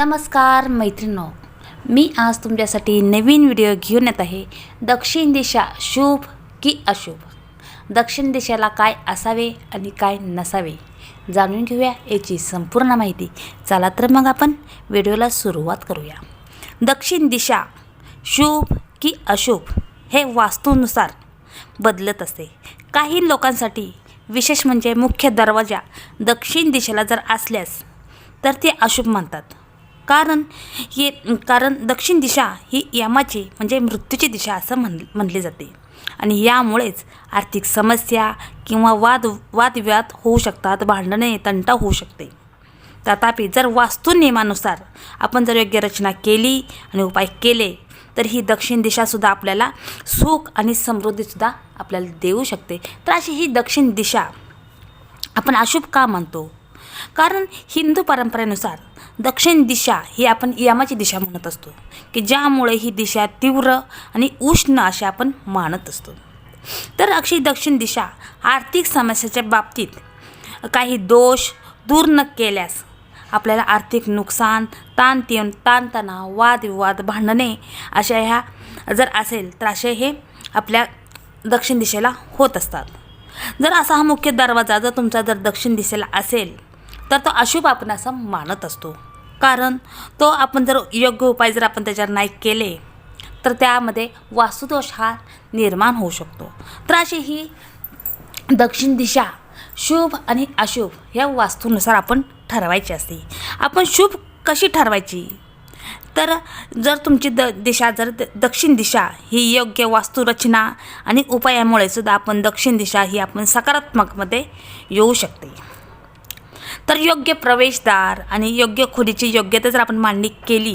नमस्कार मैत्रिणो. मी आज तुमच्यासाठी नवीन व्हिडिओ घेऊन येत आहे. दक्षिण दिशा शुभ की अशुभ? दक्षिण दिशेला काय असावे आणि काय नसावे? जाणून घेऊया याची संपूर्ण माहिती. चला तर मग आपण व्हिडिओला सुरुवात करूया. दक्षिण दिशा शुभ की अशुभ हे वास्तूनुसार बदलत असते. काही लोकांसाठी विशेष म्हणजे मुख्य दरवाजा दक्षिण दिशेला जर असल्यास तर ते अशुभ म्हणतात. कारण हे कारण दक्षिण दिशा ही यमाची म्हणजे मृत्यूची दिशा असं म्हण म्हणली जाते. आणि यामुळेच आर्थिक समस्या किंवा वाद वादविवाद होऊ शकतात भांडणे तंटा होऊ शकते. तथापि जर वास्तू नियमानुसार आपण जर योग्य रचना केली आणि उपाय केले तर ही दक्षिण दिशासुद्धा आपल्याला सुख आणि समृद्धीसुद्धा आपल्याला देऊ शकते. तर अशी ही दक्षिण दिशा आपण अशुभ का म्हणतो कारण हिंदू परंपरेनुसार दक्षिण दिशा ही आपण यमाची दिशा म्हणत असतो की ज्यामुळे ही दिशा तीव्र आणि उष्ण अशी आपण मानत असतो. तर अशी दक्षिण दिशा आर्थिक समस्याच्या बाबतीत काही दोष दूर न केल्यास आपल्याला आर्थिक नुकसान ताण ताणतणाव वादविवाद भांडणे अशा ह्या जर असेल तर असे हे आपल्या दक्षिण दिशेला होत असतात. जर असा हा मुख्य दरवाजा जर तुमचा जर दक्षिण दिशेला असेल तर तो अशुभ आपण असं मानत असतो. कारण तो आपण जर योग्य उपाय जर आपण त्याच्यावर नाही केले तर त्यामध्ये वास्तुदोष हा निर्माण होऊ शकतो. तर अशी ही दक्षिण दिशा शुभ आणि अशुभ या वास्तूनुसार आपण ठरवायची असते. आपण शुभ कशी ठरवायची? तर जर तुमची द दिशा जर द दक्षिण दिशा ही योग्य वास्तुरचना आणि उपायामुळे सुद्धा आपण दक्षिण दिशा ही आपण सकारात्मकमध्ये येऊ शकते. तर योग्य प्रवेशद्वार आणि योग्य खोलीची योग्यता जर आपण मांडणी केली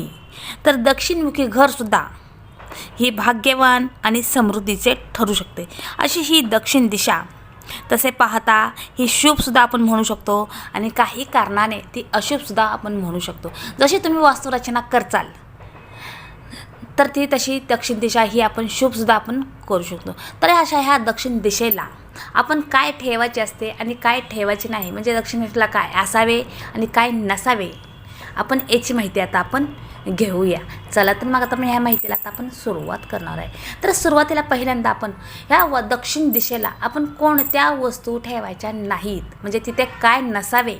तर दक्षिणमुखी घरसुद्धा ही भाग्यवान आणि समृद्धीचे ठरू शकते. अशी ही दक्षिण दिशा तसे पाहता ही शुभसुद्धा आपण म्हणू शकतो आणि काही कारणाने ती अशुभसुद्धा आपण म्हणू शकतो. जशी तुम्ही वास्तुरचना करचाल तर ती तशी दक्षिण दिशा ही आपण शुभसुद्धा आपण करू शकतो. तर अशा ह्या दक्षिण दिशेला आपण काय ठेवायचे असते आणि काय ठेवायचे नाही? म्हणजे दक्षिण दिशेला काय असावे आणि काय नसावे? आपण याची माहिती आता आपण घेऊया. चला तर मग आता आपण ह्या माहितीला आता आपण सुरुवात करणार आहे. तर सुरुवातीला पहिल्यांदा आपण ह्या व दक्षिण दिशेला आपण कोणत्या वस्तू ठेवायच्या नाहीत? म्हणजे तिथे काय नसावे?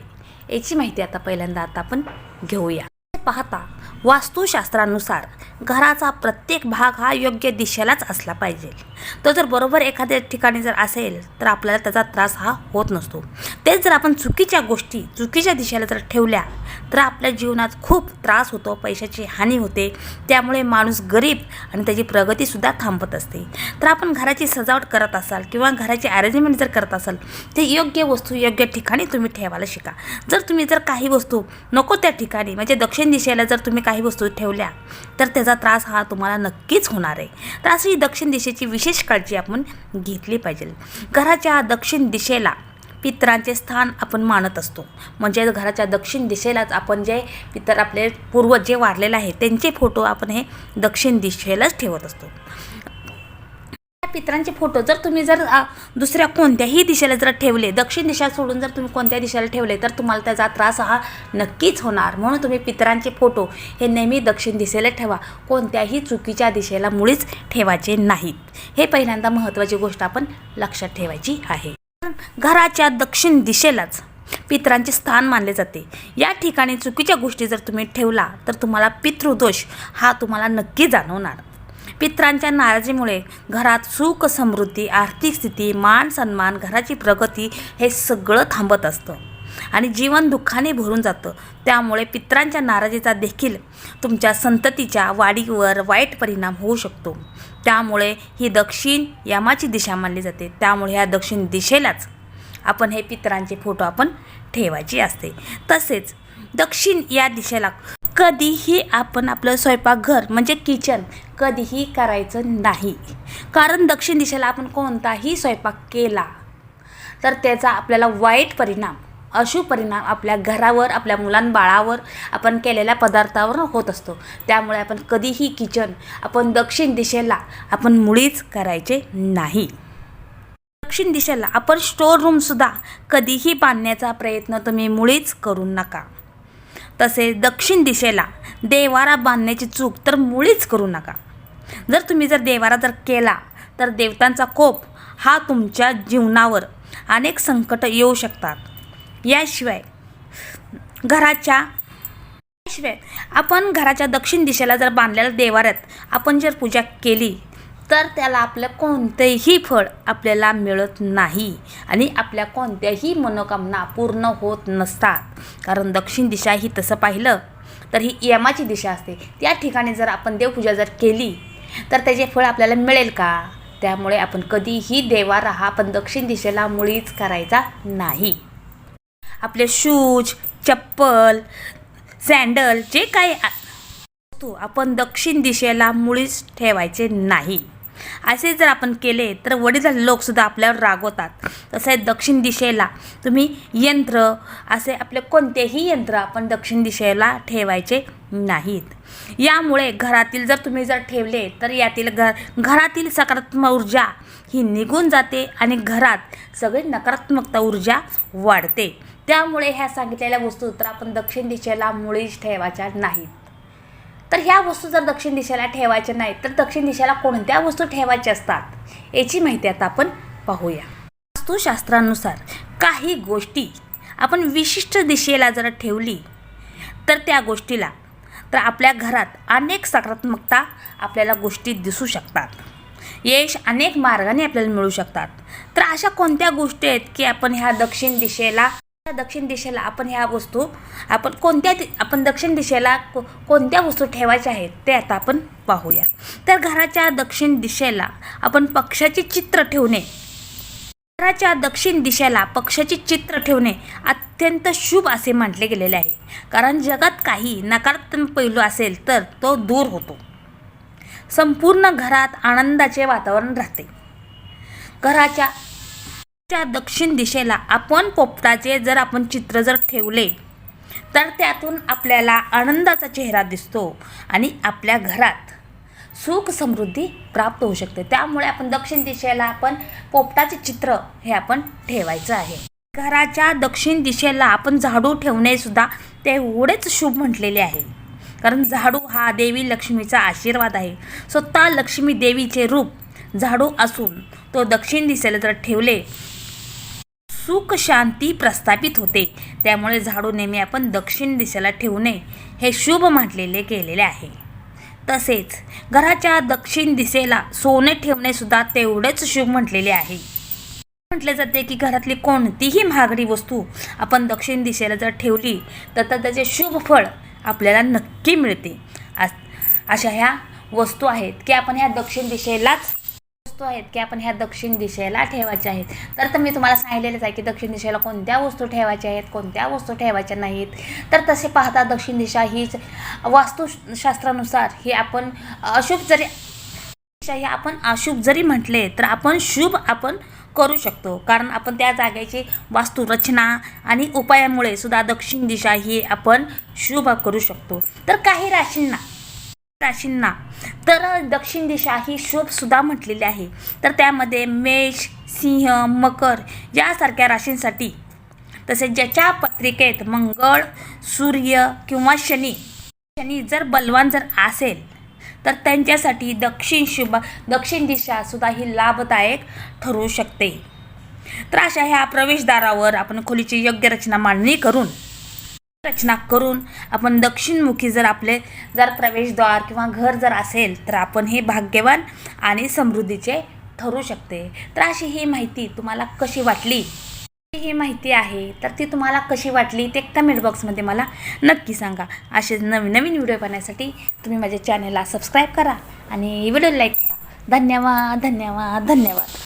याची माहिती आता पहिल्यांदा आता आपण घेऊया. पाहता वास्तुशास्त्रानुसार घराचा प्रत्येक भाग हा योग्य दिशेलाच असला पाहिजे. तो जर बरोबर एखाद्या ठिकाणी जर असेल तर आपल्याला त्याचा त्रास हा होत नसतो. तेच जर आपण चुकीच्या गोष्टी चुकीच्या दिशेला जर ठेवल्या तर आपल्या जीवनात खूप त्रास होतो पैशाची हानी होते त्यामुळे माणूस गरीब आणि त्याची प्रगतीसुद्धा थांबत असते. तर आपण घराची सजावट करत असाल किंवा घराची अरेंजमेंट जर करत असाल ते योग्य वस्तू योग्य ठिकाणी तुम्ही ठेवायला शिका. जर तुम्ही जर काही वस्तू नको त्या ठिकाणी म्हणजे दक्षिण दिशेला जर तुम्ही काही काही वस्तू ठेवल्या तर त्याचा त्रास हा तुम्हाला नक्कीच होणार आहे. तर अशी ही दक्षिण दिशेची विशेष काळजी आपण घेतली पाहिजे. घराच्या दक्षिण दिशेला पितरांचे स्थान आपण मानत असतो. म्हणजे घराच्या दक्षिण दिशेलाच आपण जे पितर आपले पूर्वज जे वारलेले आहे त्यांचे फोटो आपण हे दक्षिण दिशेलाच ठेवत असतो. पितरांचे फोटो जर तुम्ही जर दुसऱ्या कोणत्याही दिशेला जर ठेवले दक्षिण दिशा सोडून जर तुम्ही कोणत्या दिशेला ठेवले तर तुम्हाला त्याचा त्रास हा नक्कीच होणार. म्हणून तुम्ही पितरांचे फोटो हे नेहमी दक्षिण दिशेला ठेवा. कोणत्याही चुकीच्या दिशेला मुळीच ठेवायचे नाहीत. हे पहिल्यांदा महत्त्वाची गोष्ट आपण लक्षात ठेवायची आहे. घराच्या दक्षिण दिशेलाच पितरांचे स्थान मानले जाते. या ठिकाणी चुकीच्या गोष्टी जर तुम्ही ठेवला तर तुम्हाला पितृदोष हा तुम्हाला नक्की जाणवणार. पित्रांच्या नाराजीमुळे घरात सुख समृद्धी आर्थिक स्थिती मान सन्मान घराची प्रगती हे सगळं थांबत असतं. आणि जीवन दुःखाने भरून जातं. त्यामुळे पित्रांच्या नाराजीचा देखील तुमच्या संततीच्या वाढीवर वाईट परिणाम होऊ शकतो. त्यामुळे ही दक्षिण यमाची दिशा मानली जाते. त्यामुळे ह्या दक्षिण दिशेलाच आपण हे पितरांचे फोटो आपण ठेवायचे असते. तसेच दक्षिण या दिशेला कधीही आपण आपलं स्वयंपाकघर म्हणजे किचन कधीही करायचं नाही. कारण दक्षिण दिशेला आपण कोणताही स्वयंपाक केला तर त्याचा आपल्याला वाईट परिणाम अशुभ परिणाम आपल्या घरावर आपल्या मुलांबाळावर आपण केलेल्या पदार्थावर होत असतो. त्यामुळे आपण कधीही किचन आपण दक्षिण दिशेला आपण मुळीच करायचे नाही. दक्षिण दिशेला आपण स्टोर रूमसुद्धा कधीही बांधण्याचा प्रयत्न तुम्ही मुळीच करू नका. तसेच दक्षिण दिशेला देवारा बांधण्याची चूक तर मुळीच करू नका. जर तुम्ही जर देवारा जर केला तर देवतांचा कोप हा तुमच्या जीवनावर अनेक संकट येऊ शकतात. याशिवाय घराच्या याशिवाय आपण घराच्या दक्षिण दिशेला जर बांधलेल्या देवाऱ्यात आपण जर पूजा केली तर त्याला आपलं कोणतेही फळ आपल्याला मिळत नाही. आणि आपल्या कोणत्याही मनोकामना पूर्ण होत नसतात. कारण दक्षिण दिशा ही तसं पाहिलं तर ही यमाची दिशा असते. त्या ठिकाणी जर आपण देवपूजा जर केली तर त्याचे फळ आपल्याला मिळेल का? त्यामुळे आपण कधीही देवारा राहा आपण दक्षिण दिशेला मुळीच करायचा नाही. आपले शूज चप्पल सँडल जे काही वस्तू आपण दक्षिण दिशेला मुळीच ठेवायचे नाही. असे जर आपण केले तर वडील लोकसुद्धा आपल्यावर रागवतात. तसे दक्षिण दिशेला तुम्ही यंत्र असे आपले कोणतेही यंत्र आपण दक्षिण दिशेला ठेवायचे नाहीत. यामुळे घरातील जर तुम्ही जर ठेवले तर यातील घर घरातील सकारात्मक ऊर्जा ही निघून जाते आणि घरात सगळी नकारात्मकता ऊर्जा वाढते. त्यामुळे ह्या सांगितलेल्या वस्तू तर आपण दक्षिण दिशेला मुळीच ठेवायच्या नाहीत. तर ह्या वस्तू जर दक्षिण दिशेला ठेवायच्या नाहीत तर दक्षिण दिशेला कोणत्या वस्तू ठेवायच्या असतात? याची माहिती आता आपण पाहूया. वास्तुशास्त्रानुसार काही गोष्टी आपण विशिष्ट दिशेला जर ठेवली तर त्या गोष्टीला तर आपल्या घरात अनेक सकारात्मकता आपल्याला गोष्टी दिसू शकतात. यश अनेक मार्गाने आपल्याला मिळू शकतात. तर अशा कोणत्या गोष्टी आहेत की आपण ह्या दक्षिण दिशेला दक्षिण दिशेला आपण ह्या वस्तू आपण कोणत्या आपण दक्षिण दिशेला को कोणत्या वस्तू ठेवायच्या आहेत ते आता आपण पाहूया तर घराच्या दक्षिण दिशेला आपण पक्षाचे चित्र ठेवणे. घराच्या दक्षिण दिशेला पक्षाचे चित्र ठेवणे अत्यंत शुभ असे म्हटले गेलेले आहे. कारण जगात काही नकारात्मक पैलू असेल तर तो दूर होतो. संपूर्ण घरात आनंदाचे वातावरण राहते. घराच्या च्या दक्षिण दिशेला आपण पोपटाचे जर आपण चित्र जर ठेवले तर त्यातून आपल्याला आनंदाचा चेहरा दिसतो आणि आपल्या घरात सुख समृद्धी प्राप्त होऊ शकते. त्यामुळे आपण दक्षिण दिशेला आपण पोपटाचे चित्र हे आपण ठेवायचं आहे. घराच्या दक्षिण दिशेला आपण झाडू ठेवणेसुद्धा तेवढेच शुभ म्हटलेले आहे. कारण झाडू हा देवी लक्ष्मीचा आशीर्वाद आहे. स्वतः लक्ष्मी देवीचे रूप झाडू असून तो दक्षिण दिशेला जर ठेवले सुख शांती प्रस्थापित होते. त्यामुळे झाडू नेहमी आपण दक्षिण दिशेला ठेवणे हे शुभ म्हटलेले गेलेले आहे. तसेच घराच्या दक्षिण दिशेला सोने ठेवणेसुद्धा तेवढेच शुभ म्हटलेले आहे. म्हटले जाते की घरातली कोणतीही महागडी वस्तू आपण दक्षिण दिशेला जर ठेवली तर तर त्याचे शुभ फळ आपल्याला नक्की मिळते. अस- अशा ह्या वस्तू आहेत की आपण ह्या दक्षिण दिशेलाच वस्तू आहेत की आपण ह्या दक्षिण दिशेला ठेवायच्या आहेत. तर तर मी तुम्हाला सांगितलेलंच आहे की दक्षिण दिशेला कोणत्या वस्तू ठेवायच्या आहेत कोणत्या वस्तू ठेवायच्या नाहीत. तर तसे पाहता दक्षिण दिशा हीच वास्तुशास्त्रानुसार ही आपण अशुभ जरी दिशा ही आपण अशुभ जरी म्हटले तर आपण शुभ आपण करू शकतो. कारण आपण त्या जागेची वास्तुरचना आणि उपायामुळे सुद्धा दक्षिण दिशा ही आपण शुभ करू शकतो. तर काही राशींना राशींना तर दक्षिण दिशा ही शोभसुद्धा म्हटलेली आहे. तर त्यामध्ये मेष सिंह मकर यासारख्या राशींसाठी तसेच ज्याच्या पत्रिकेत मंगळ सूर्य किंवा शनी शनी जर बलवान जर असेल तर त्यांच्यासाठी दक्षिण शुभ दक्षिण दिशा सुद्धा ही लाभदायक ठरू शकते. तर अशा ह्या प्रवेशद्वारावर आपण खोलीची योग्य रचना मांडणी करून रचना करून आपण दक्षिणमुखी जर आपले जर प्रवेशद्वार किंवा घर जर असेल तर आपण हे भाग्यवान आणि समृद्धीचे ठरू शकते. तर अशी ही माहिती तुम्हाला कशी वाटली? ही माहिती आहे तर ती तुम्हाला कशी वाटली ते कमेंट बॉक्समध्ये मला नक्की सांगा. असे नवीन नवीन व्हिडिओ पाहण्यासाठी तुम्ही माझ्या चॅनलला सबस्क्राईब करा आणि व्हिडिओ लाईक करा. धन्यवाद धन्यवाद धन्यवाद.